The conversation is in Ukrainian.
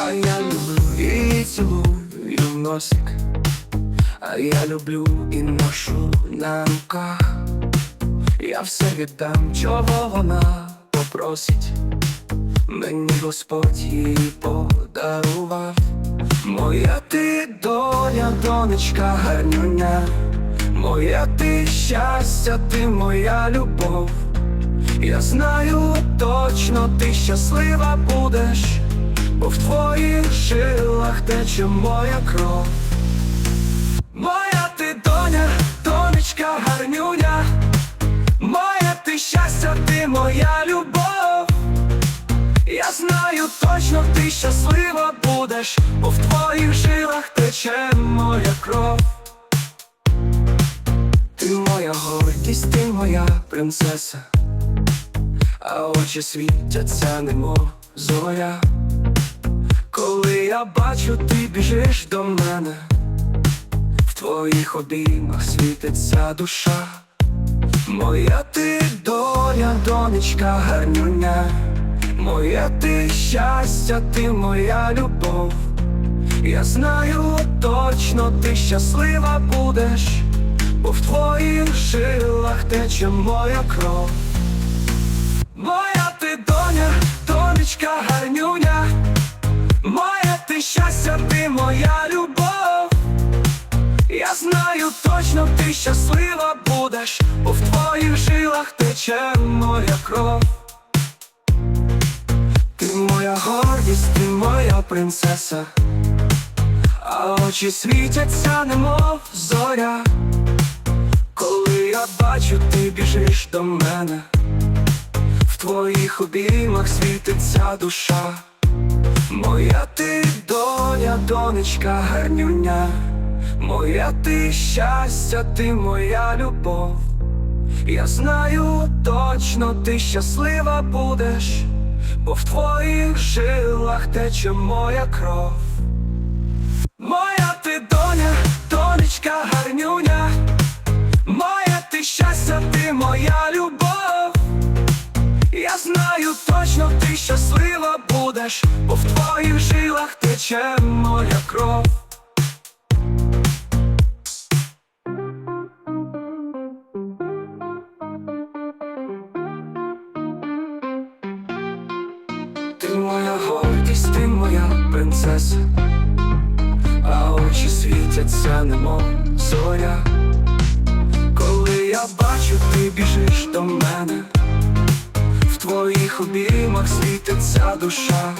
А я люблю і цілую в носик, а я люблю і ношу на руках. Я все віддам, чого вона попросить. Мені Господь її подарував. Моя ти доля, донечка гарнюня, моя ти щастя, ти моя любов. Я знаю точно ти щаслива будеш, бо в твоїх жилах тече моя кров. Моя ти доня, донечка гарнюня, моя ти щастя, ти моя любов. Я знаю точно ти щаслива будеш, бо в твоїх жилах тече моя кров. Ти моя гордість, ти моя принцеса, а очі світяться, немов зоря. Я бачу, ти біжиш до мене, в твоїх обіймах світиться душа. Моя ти доля, донечка гарнюня, моя ти щастя, ти моя любов. Я знаю точно ти щаслива будеш, бо в твоїх жилах тече моя кров. Моя любов. Я знаю точно ти щаслива будеш, бо в твоїх жилах тече моя кров. Ти моя гордість, ти моя принцеса, а очі світяться, немов зоря. Коли я бачу, ти біжиш до мене, в твоїх обіймах світиться душа. Моя ти доля, донечка гарнюня, моя ти щастя, ти моя любов. Я знаю точно ти щаслива будеш, бо в твоїх жилах тече моя кров. Моя ти доня, донечка гарнюня, моя ти щастя, ти моя любов. Я знаю точно ти щаслива будеш, бо в твоїх жилах тече моя кров. Ти моя гордість, ти моя принцеса, а очі світяться, немов зоря. Коли я бачу, ти біжиш до мене, в твоїх обіймах світиться душа.